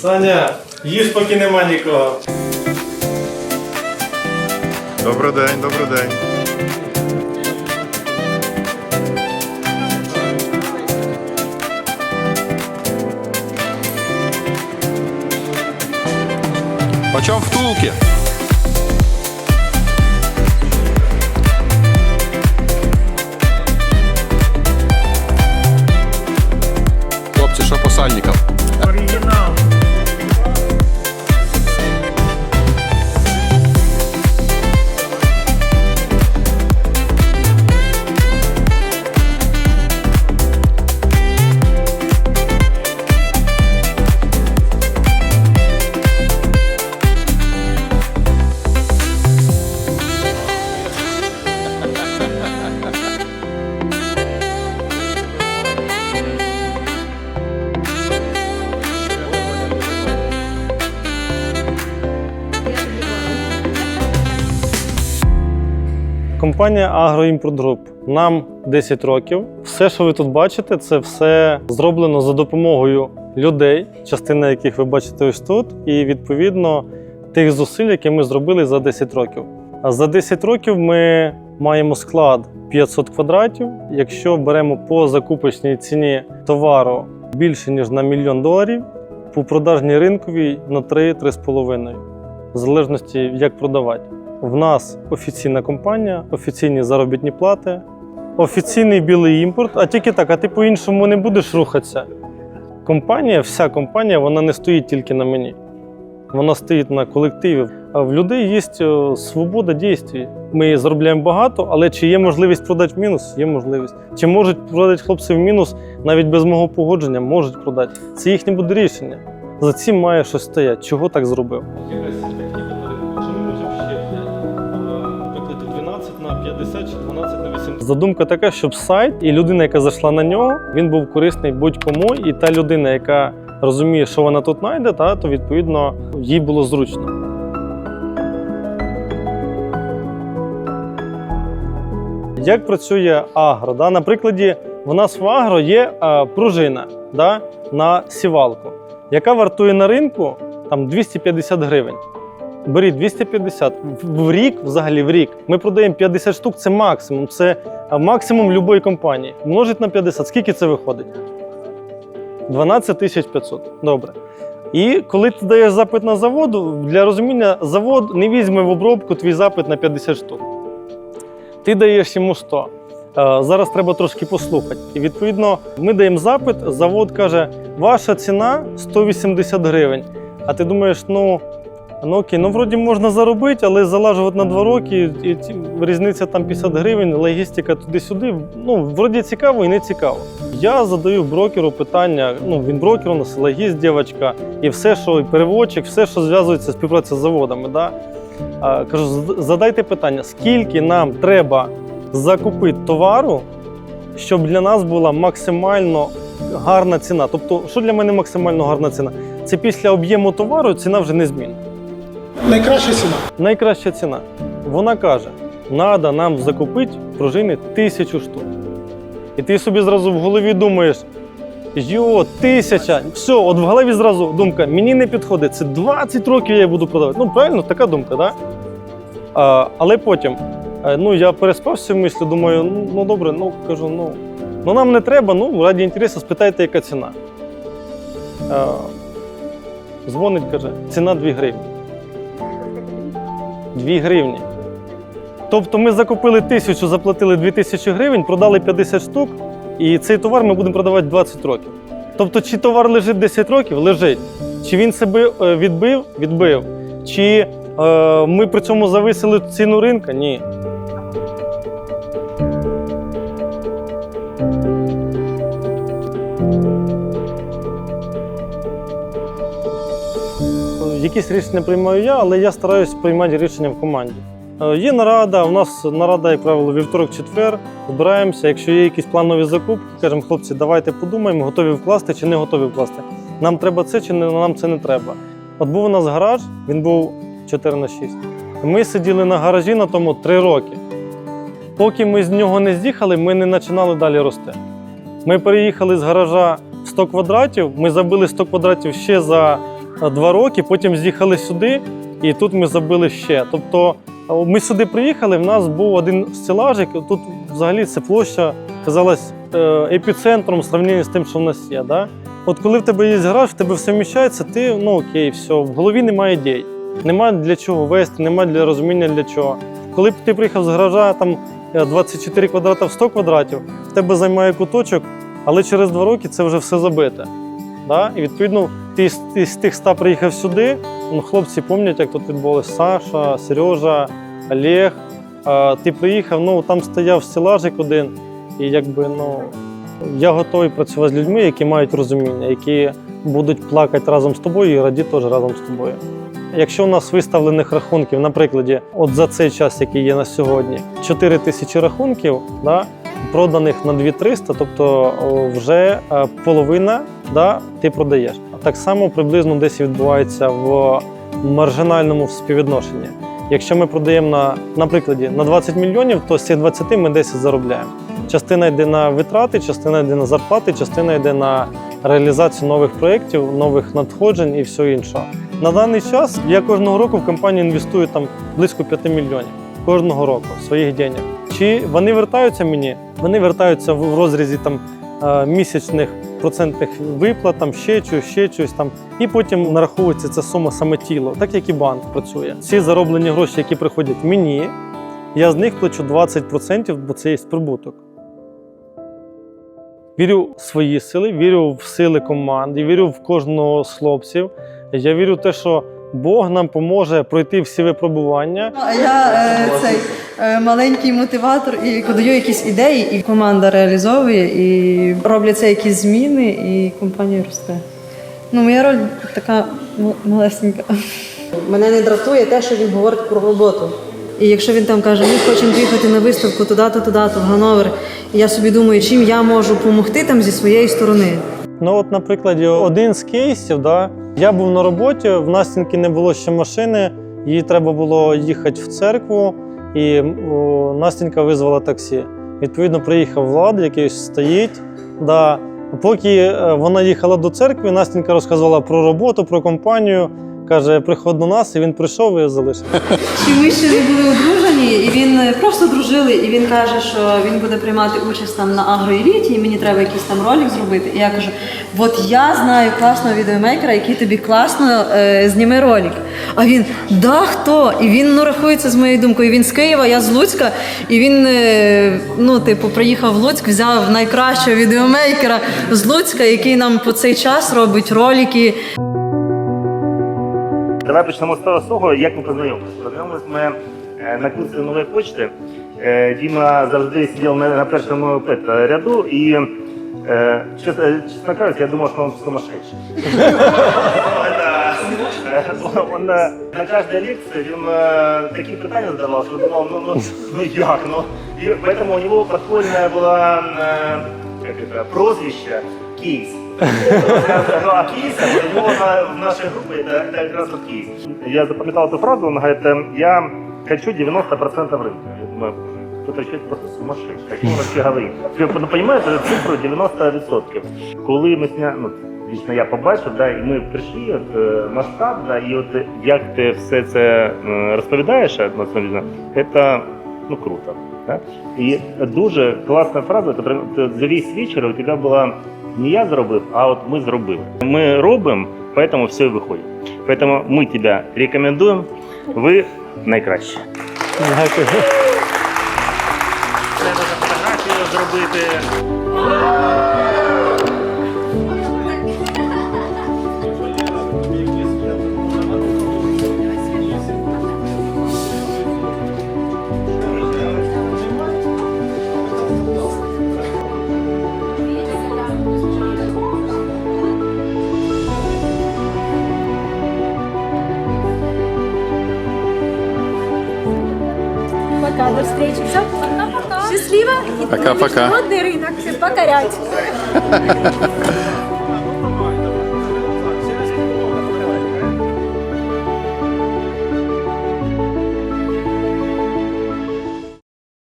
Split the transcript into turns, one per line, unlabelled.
Саня, їж поки нема нікого.
Добрий день, добрий день.
Почем втулки? Хлопці, що по сальникам?
Оригінал. Компанія Agroimport Group. Нам 10 років. Все, що ви тут бачите, це все зроблено за допомогою людей, частина яких ви бачите ось тут, і відповідно тих зусиль, які ми зробили за 10 років. А за 10 років ми маємо склад 500 квадратів. Якщо беремо по закупочній ціні товару більше ніж на мільйон доларів, по продажній ринковій на 3-3,5, в залежності як продавати. В нас офіційна компанія, офіційні заробітні плати, офіційний білий імпорт, а тільки так, а ти по-іншому не будеш рухатися. Компанія, вся компанія, вона не стоїть тільки на мені. Вона стоїть на колективі. А в людей є е, свобода дій. Ми заробляємо багато, але чи є можливість продати в мінус? Є можливість. Чи можуть продати хлопці в мінус навіть без мого погодження? Можуть продати. Це їхнє буде рішення. За цим має щось стояти. Чого так зробив? Задумка така, щоб сайт і людина, яка зайшла на нього, він був корисний будь-кому, і та людина, яка розуміє, що вона тут знайде, та, то відповідно їй було зручно. Як працює агро? Да? На прикладі, в нас в агро є е, пружина да? на сівалку, яка вартує на ринку там, 250 гривень. Беріть 250 в рік, взагалі в рік. Ми продаємо 50 штук, це максимум. Це максимум будь-якої компанії. Множить на 50. Скільки це виходить? 12 тисяч 500. Добре. І коли ти даєш запит на заводу, для розуміння, завод не візьме в обробку твій запит на 50 штук. Ти даєш йому 100. Е, Зараз треба трошки послухати. І відповідно, ми даємо запит, завод каже, ваша ціна 180 гривень. А ти думаєш, ну. Ну окей, ну вроді можна заробити, але залажувати на два роки, і різниця там 50 гривень, логістика туди-сюди. Ну, вроді цікаво і не цікаво. Я задаю брокеру питання. Ну, він брокер у нас, логіст, дівчинка, і все, що і переводчик, все, що зв'язується з співпрацею з заводами. Да? А, кажу, «З- задайте питання, скільки нам треба закупити товару, щоб для нас була максимально гарна ціна. Тобто, що для мене максимально гарна ціна? Це після об'єму товару ціна вже не змінна.
Найкраща ціна.
Найкраща ціна. Вона каже: треба нам закупити пружини тисячу штук. І ти собі зразу в голові думаєш: йо, тисяча. Все, от в голові зразу думка, мені не підходить. Це 20 років я буду продавати. Ну, правильно, така думка? Да? Але потім, е, ну, я переспав цю мислю, думаю, ну, ну добре, ну кажу, ну, ну нам не треба, ну, раді інтересу, спитайте, яка ціна. А, дзвонить, каже, ціна 2 гривні. 2 гривні. Тобто ми закупили тисячу, заплатили 2 тисячі гривень, продали 50 штук, і цей товар ми будемо продавати 20 років. Тобто, чи товар лежить 10 років, лежить. Чи він себе е, відбив, відбив. Чи е, ми при цьому зависили ціну ринка? Ні. Якісь рішення приймаю я, але я стараюся приймати рішення в команді. Е, Є нарада, у нас нарада, як правило, вівторок-четвер. Збираємося. Якщо є якісь планові закупки, кажемо, хлопці, давайте подумаємо, готові вкласти чи не готові вкласти. Нам треба це чи не, нам це не треба. От був у нас гараж, він був 4 на 6. Ми сиділи на гаражі на тому 3 роки. Поки ми з нього не з'їхали, ми не починали далі рости. Ми переїхали з гаража 100 квадратів. Ми забили 100 квадратів ще за два роки, потім з'їхали сюди, і тут ми забили ще. Тобто е, ми сюди приїхали, в нас був один стелажик. Тут взагалі ця площа казалась е, епіцентром в сравненні з тим, що в нас є. Да? От коли в тебе є гараж, в тебе все вміщається, ти ну окей, все, в голові немає ідей. Немає для чого вести, немає для розуміння для чого. Коли б ти приїхав з гаража там е, 24 квадрата в 100 квадратів, в тебе займає куточок, але через два роки це вже все забите. Да? І відповідно ти з, ти з тих 100 приїхав сюди. Ну, хлопці пам'ятають, як тут відбулося Саша, Сережа, Олег. А, ти приїхав, ну там стояв стелажик один, і якби ну я готовий працювати з людьми, які мають розуміння, які будуть плакати разом з тобою і радіти теж разом з тобою. Якщо у нас виставлених рахунків, на прикладі, от за цей час, який є на сьогодні, 4 тисячі рахунків, да, проданих на 2300, тобто вже е, половина да, ти продаєш. Так само приблизно десь відбувається в маржинальному співвідношенні. Якщо ми продаємо на, на прикладі на 20 мільйонів, то з цих 20 ми 10 заробляємо. Частина йде на витрати, частина йде на зарплати, частина йде на реалізацію нових проєктів, нових надходжень і всього іншого. На даний час я кожного року в компанію інвестую там близько 5 мільйонів кожного року своїх денег. Чи вони вертаються мені? Вони вертаються в розрізі там е, місячних процентних виплат, там ще щось, ще щось там. І потім нараховується ця сума саме тіло, так як і банк працює. Ці зароблені гроші, які приходять мені, я з них плачу 20%, бо це є прибуток. Вірю в свої сили, вірю в сили команди, вірю в кожного з хлопців. Я вірю в те, що Бог нам поможе пройти всі випробування.
Я е, цей е, маленький мотиватор і даю якісь ідеї, і команда реалізовує, і робляться якісь зміни, і компанія росте. Ну, моя роль така малесенька. Мене не дратує те, що він говорить про роботу. І якщо він там каже, ми хочемо поїхати на виставку туди-то, туди-то, в Гановер, і я собі думаю, чим я можу допомогти там зі своєї сторони.
Ну, от, наприклад, один з кейсів, да, я був на роботі, в Настінки не було ще машини, їй треба було їхати в церкву, і Настінка визвала таксі. Відповідно, приїхав Влад, який стоїть. Да. Поки е, вона їхала до церкви, Настінька розказувала про роботу, про компанію. Каже, приходь до нас, і він прийшов і залишив.
Ми ще не були одружені, і він е, просто дружили, і він каже, що він буде приймати участь там на агроеліті, і мені треба якийсь там ролик зробити. І я кажу: от я знаю класного відеомейкера, який тобі класно е, зніме ролик. А він да хто? І він ну рахується з моєю думкою. Він з Києва, я з Луцька, і він е, ну, типу, приїхав в Луцьк, взяв найкращого відеомейкера з Луцька, який нам по цей час робить ролики.
Давай почнемо з того, з того, як ми познайомилися. Познайомилися ми е, на курсі нової почти. Е, Діма завжди сидів на, на першому пет- ряду і, е, чесно, чесно кажучи, я думав, що він сумасшедший. Это, Он е, на кожній лекції він е, такі питання задавав, що думав, ну, ну, ну як, ну. І поэтому у него подпольная была э, как это, прозвище Кейс. Ну, а кейс, у него на- в нашей группе это, это как раз вот кейс. Я запам'ятал эту фразу, он говорит, эм, я хочу 90% рынка. Я думаю, кто-то человек просто сумасшедший. О чем он вообще говорит? Ви ну, понимаете, эту цифру 90%. Коли ми сня... ну, лично я побачив, да, і ми прийшли, от, е, масштаб, да, і от е, як ти все це е, розповідаєш однозначно, це ну, круто. Да? І дуже класна фраза, це прям- це за весь вечір у тебе була не я зробив, а от ми зробили. Ми робимо, поэтому все і виходить. Поэтому ми тебе рекомендуємо, ви найкраще.
Дякую.
Треба фотографію зробити.
Пока, до встречи. Все, пока-пока. Счастливо. И
Пока-пока.
Международный рынок. Всем покорять.